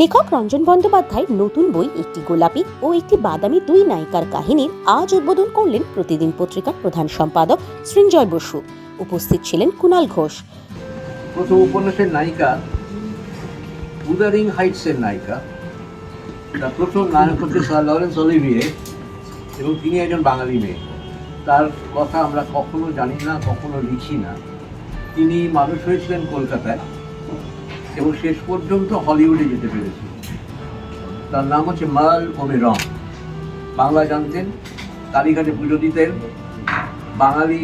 লেখক রঞ্জন বন্দ্যোপাধ্যায় নতুন বই, একটি গোলাপি ও একটি বাদামি দুই নায়িকার কাহিনীর আজ উদ্বোধন করলেন প্রতিদিন পত্রিকার প্রধান সম্পাদক সৃঞ্জয় বসু। উপস্থিত ছিলেন কুণাল ঘোষ। প্রথম উপন্যাসের নায়িকা উদারিং হাইটসের নায়িকা। তার প্রথম নায়ক হচ্ছে স্যার লরেন্স অলিভিয়ে এবং তিনি একজন বাঙালি মেয়ে। তার কথা আমরা কখনো জানি না, কখনো লিখি না। তিনি মানুষ হয়েছিলেন কলকাতায়। এবং শেষ পর্যন্ত হলিউডে যেতে পেরেছিলেন তার নাম হচ্ছে মাল ওমে রং বাংলা জানতেন, কালীঘাটে পুজো দিতেন, বাঙালি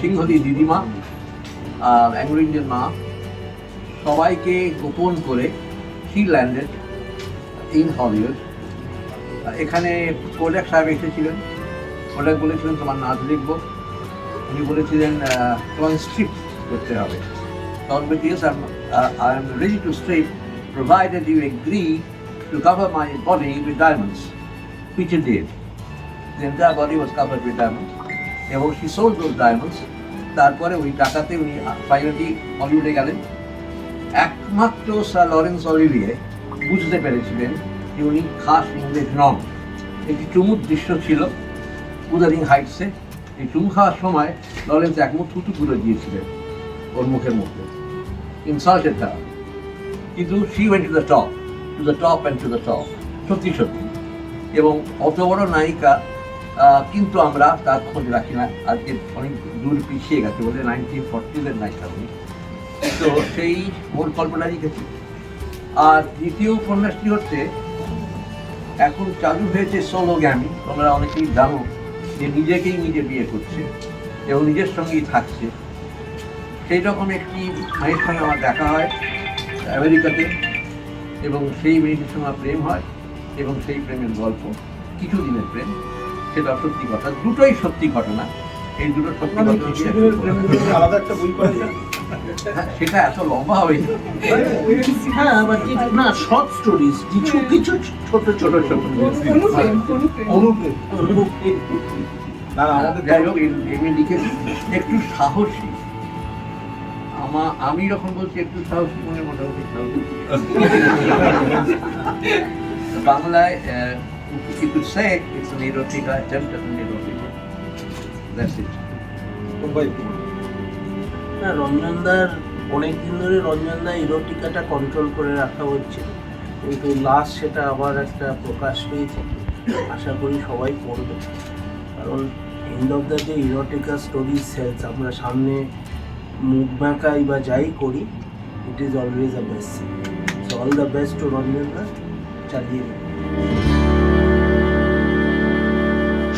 সিংহলি দিদিমা, আর অ্যাংলো ইন্ডিয়ান মা। সবাইকে গোপন করে শি ল্যান্ডেড ইন হলিউড এখানে কোডাক সাহেব এসেছিলেন। কোডাক বলেছিলেন, তোমার নাচ লিখব। উনি বলেছিলেন তোমাকে স্ট্রিপ করতে হবে। তখন বলছি yes I am ready to strip provided you agree to cover my body with diamonds, which it did. The entire body was covered with diamonds. এবং she sold those diamonds. তারপরে ওই টাকাতে উনি ফাইনালি হলিউডে গেলেন। একমাত্র স্যার লরেন্স অলিভিয়ে বুঝতে পেরেছিলেন যে উনি খাস ইংরেজ নন। একটি চুমুর দৃশ্য ছিল উদারিং হাইটসে এই চুমু খাওয়ার সময় লরেন্স একমুখ থুতু তুলে দিয়েছিলেন ওর মুখের মধ্যে। ইনসাল্টেড দ্য কিন্তু she went to the top to the top and to the top সত্যি সত্যি। এবং অত বড় নায়িকা কিন্তু আমরা তার খোঁজ রাখি না। আজকে অনেক দূর পিছিয়ে গেছে বলে নাইনটিন ফর্টিজের নায়িকা উনি। তো সেই ওর গল্পটা লিখেছি আর দ্বিতীয় উপন্যাসটি হচ্ছে, এখন চালু হয়েছে সোলো গ্যামি তোমরা অনেকেই জানো যে নিজেকেই নিজে বিয়ে করছে এবং নিজের সঙ্গেই থাকছে। সেই রকম একটি মেয়ের সঙ্গে আমার দেখা হয় আমেরিকাতে এবং সেই মেয়েটির সঙ্গে আমার প্রেম হয় এবং সেই প্রেমের গল্প কিছু দিনের প্রেম সেটা সত্যি কথা দুটোই সত্যি ঘটনা। এই দুটো সত্যি ঘটনা আলাদা একটা বই করা যায় হ্যাঁ, সেটা এত লম্বা হবে না। হ্যাঁ আবার কিছু না শর্ট স্টোরিজ কিছু কিছু ছোট ছোট ছোট অনুপ্রেম। না না, আমাদের যাই হোক এমনি লিখেছি একটু সাহসী আমা আমি যখন বলছি একটু সাহসী মনে মোটামুটি সাহসী বাংলায় you could say it's an erotica attempt at an erotica. That's it. না রঞ্জনদার অনেকদিন ধরে রঞ্জনদা ইরোটিকাটা কন্ট্রোল করে রাখা হচ্ছে। কিন্তু লাস্ট সেটা আবার একটা প্রকাশ পেয়েছে। আশা করি সবাই পড়বে কারণ end of the day erotica story sells আমরা সামনে মুখ বাঁকাই বা যাই করি it is always a best so all the best to রঞ্জনদা চালিয়ে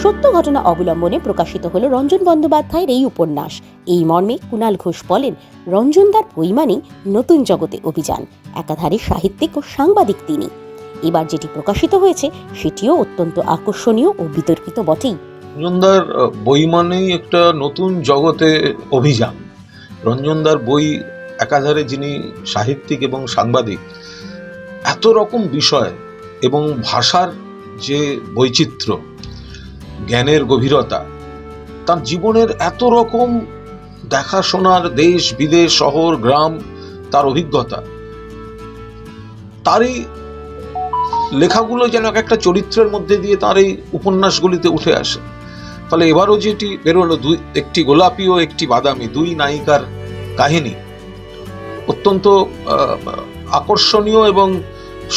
সত্য ঘটনা অবলম্বনে প্রকাশিত হল রঞ্জন বন্দ্যোপাধ্যায়ের এই উপন্যাস। এই মর্মে কুণাল ঘোষ বলেন রঞ্জনদার বই মানেই নতুন জগতে অভিযান। একাধারে সাহিত্যিক ও সাংবাদিক তিনি। এবার যেটি প্রকাশিত হয়েছে সেটিও অত্যন্ত আকর্ষণীয় ও বিতর্কিত বটেই। রঞ্জনদার বই মানেই একটা নতুন জগতে অভিযান। রঞ্জনদার বই একাধারে যিনি সাহিত্যিক এবং সাংবাদিক, এত রকম বিষয় এবং ভাষার যে বৈচিত্র্য, জ্ঞানের গভীরতা, তার জীবনের এত রকম দেখাশোনার দেশ, বিদেশ, শহর, গ্রাম, তার অভিজ্ঞতা, তারই লেখাগুলো যেন এক একটা চরিত্রের মধ্যে দিয়ে তার এই উপন্যাসগুলিতে উঠে আসে। ফলে এবারও যেটি বেরোলো দুই, একটি গোলাপি ও একটি বাদামি, দুই নায়িকার কাহিনী। অত্যন্ত আকর্ষণীয় এবং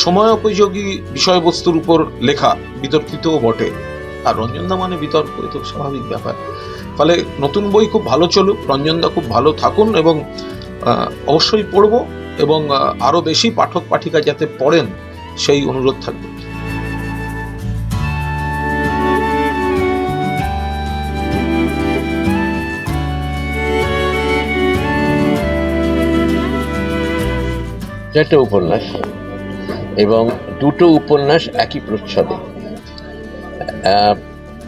সময়োপযোগী বিষয়বস্তুর উপর লেখা বিতর্কিতও বটে। আর রঞ্জনদা মানে বিতর্ক, এ তো স্বাভাবিক ব্যাপার। ফলে নতুন বই খুব ভালো চলুক, রঞ্জনদা খুব ভালো থাকুন এবং অবশ্যই পড়ব এবং আরও বেশি পাঠক পাঠিকা যাতে পড়েন, সেই অনুরোধ থাকবে। চারটে উপন্যাস এবং দুটো উপন্যাস একই প্রচ্ছদে।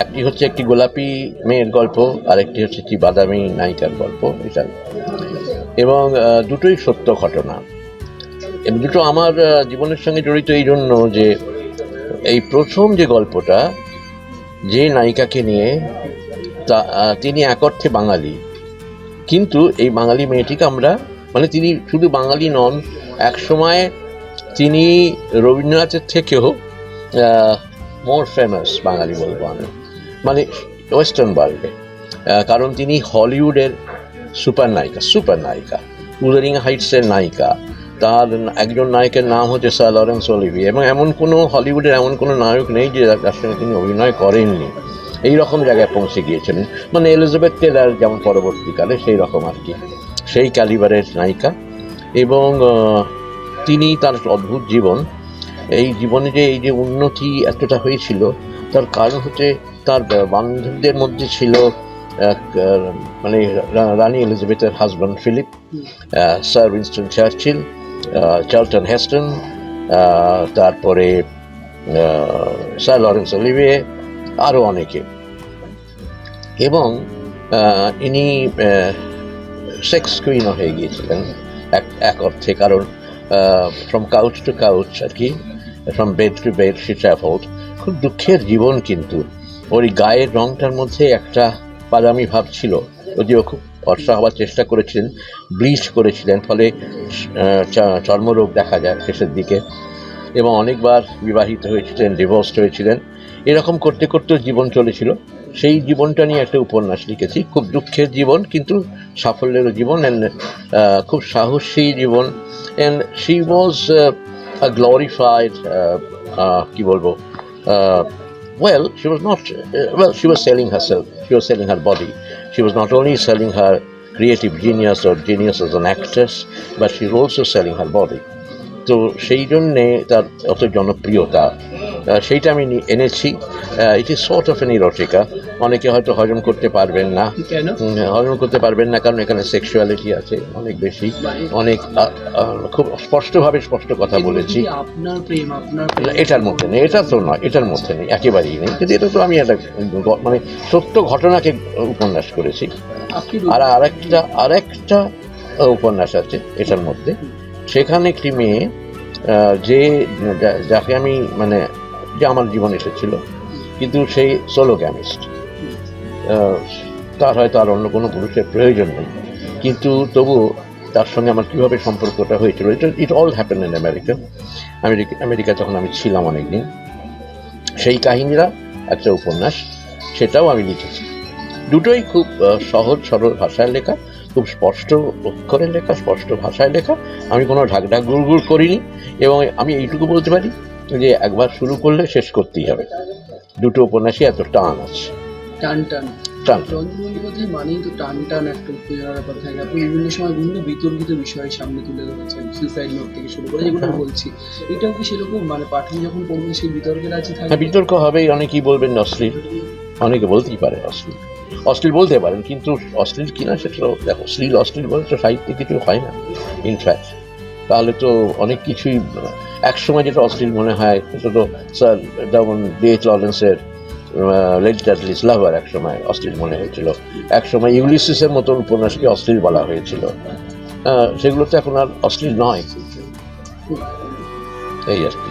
একটি হচ্ছে একটি গোলাপি মেয়ের গল্প আর একটি হচ্ছে একটি বাদামি নায়িকার গল্প, এটা। এবং দুটোই সত্য ঘটনা। এবং দুটো আমার জীবনের সঙ্গে জড়িত এই জন্য যে এই প্রথম যে গল্পটা, যে নায়িকাকে নিয়ে তা তিনি এক অর্থে বাঙালি। কিন্তু এই বাঙালি মেয়েটিকে আমরা মানে তিনি শুধু বাঙালি নন এক সময় তিনি রবীন্দ্রনাথের থেকেও মোর ফেমাস বাঙালি বলব আমি। মানে ওয়েস্টার্ন ওয়ার্ল্ডে কারণ তিনি হলিউডের সুপার নায়িকা সুপার নায়িকা উদারিং হাইটসের নায়িকা। তার একজন নায়কের নাম হচ্ছে স্যার লরেন্স অলিভি এবং এমন কোনো হলিউডের এমন কোনো নায়ক নেই যে যার সঙ্গে তিনি অভিনয় করেননি। এই রকম জায়গায় পৌঁছে গিয়েছিলেন মানে এলিজাবেথ টেলার যেমন পরবর্তীকালে, সেই রকম আর কি। সেই ক্যালিবারের নায়িকা। এবং তিনি তার অদ্ভুত জীবন। এই জীবনে যে এই যে উন্নতি এতটা হয়েছিল তার কারণ হচ্ছে তার বান্ধবদের মধ্যে ছিল এক মানে রানী এলিজাবেথের husband Philip sir Winston Churchill Charlton Heston তারপরে স্যার লরেন্স অলিভিয়ে আরও অনেকে। এবং ইনি সেক্স কুইনও হয়ে গিয়েছিলেন। এক এক অর্থে, কারণ ফ্রম কাউচ টু কাউচ আর কি from bed to bed she travelled খুব দুঃখের জীবন কিন্তু। ওর গায়ের রংটার মধ্যে একটা বাদামি ভাব ছিল। যদিও খুব ফর্সা হওয়ার চেষ্টা করেছিলেন ব্লিচ করেছিলেন, ফলে চর্মরোগ দেখা যায় শেষের দিকে। এবং অনেকবার বিবাহিত হয়েছিলেন ডিভোর্সড হয়েছিলেন। এরকম করতে করতে জীবন চলেছিল। সেই জীবনটা নিয়ে একটা উপন্যাস লিখেছি। খুব দুঃখের জীবন, কিন্তু সাফল্যেরও জীবন। অ্যান্ড খুব সাহসী জীবন অ্যান্ড শি ওয়াজ গ্লোরিফাইড কি বলব well she was not well she was selling herself she was selling her body she was not only selling her creative genius or genius as an actress, but she's also selling her body. তো সেই জন্যে তার অত জনপ্রিয়তা সেইটা আমি এনেছি। It is sort of an erotica অনেকে হয়তো হজম করতে পারবেন না। কেন? হজম করতে পারবেন না কারণ এখানে সেক্সুয়ালিটি আছে অনেক বেশি। অনেক খুব স্পষ্টভাবে স্পষ্ট কথা বলেছি। এটার মধ্যে নেই এটা তো নয় এটার মধ্যে নেই একেবারেই নেই। কিন্তু এটা তো আমি একটা মানে সত্য ঘটনাকে উপন্যাস করেছি। আর আরেকটা আরেকটা উপন্যাস আছে এটার মধ্যে। সেখানে একটি মেয়ে যা- যাকে আমি মানে যে আমার জীবনে এসেছিল। কিন্তু সেই সোলো ক্যামিস্ট তার হয়তো আর অন্য কোনো পুরুষের প্রয়োজন নেই। কিন্তু তবু তার সঙ্গে আমার কীভাবে সম্পর্কটা হয়েছিল এটা it all happen in America America America যখন আমি ছিলাম অনেকদিন, সেই কাহিনীরা, একটা উপন্যাস, সেটাও আমি লিখেছি। দুটোই খুব সহজ, সরল ভাষায় লেখা, খুব স্পষ্ট অক্ষরে লেখা, স্পষ্ট ভাষায় লেখা। আমি কোনো ঢাকঢাক গুড় করিনি এবং আমি এইটুকু বলতে পারি যে একবার শুরু করলে শেষ করতেই হবে। দুটো উপন্যাসই এত টান আছে। টান টান। মানেই তো টান টান একটা আপনি বিভিন্ন সময় বিভিন্ন বিতর্কিত বিষয় সামনে তুলে ধরেছেন সুইসাইড নোট থেকে শুরু করে যেগুলো বলছি। এটাও কি সেরকম? মানে পাঠক যখন পড়বেন সেই বিতর্কের আছে হ্যাঁ বিতর্ক হবেই। অনেকেই বলবেন অশ্লীল। অনেকে বলতেই পারে অশ্লীল। অশ্লীল বলতে পারেন কিন্তু অশ্লীল কিনা সেটা দেখো শ্লীল অশ্লীল বলে তো সাহিত্যে কিছু হয় না ইনফ্যাক্ট তাহলে তো অনেক কিছুই, একসময় যেটা অশ্লীল মনে হয়, সেটা স্যার যেমন ডিএইচ লরেন্সের ডাডলিস লাভার একসময় অশ্লীল মনে হয়েছিল। একসময় ইউলিসিসের মতন উপন্যাসকে অশ্লীল বলা হয়েছিল। সেগুলো তো এখন আর অশ্লীল নয়। এই আর কি।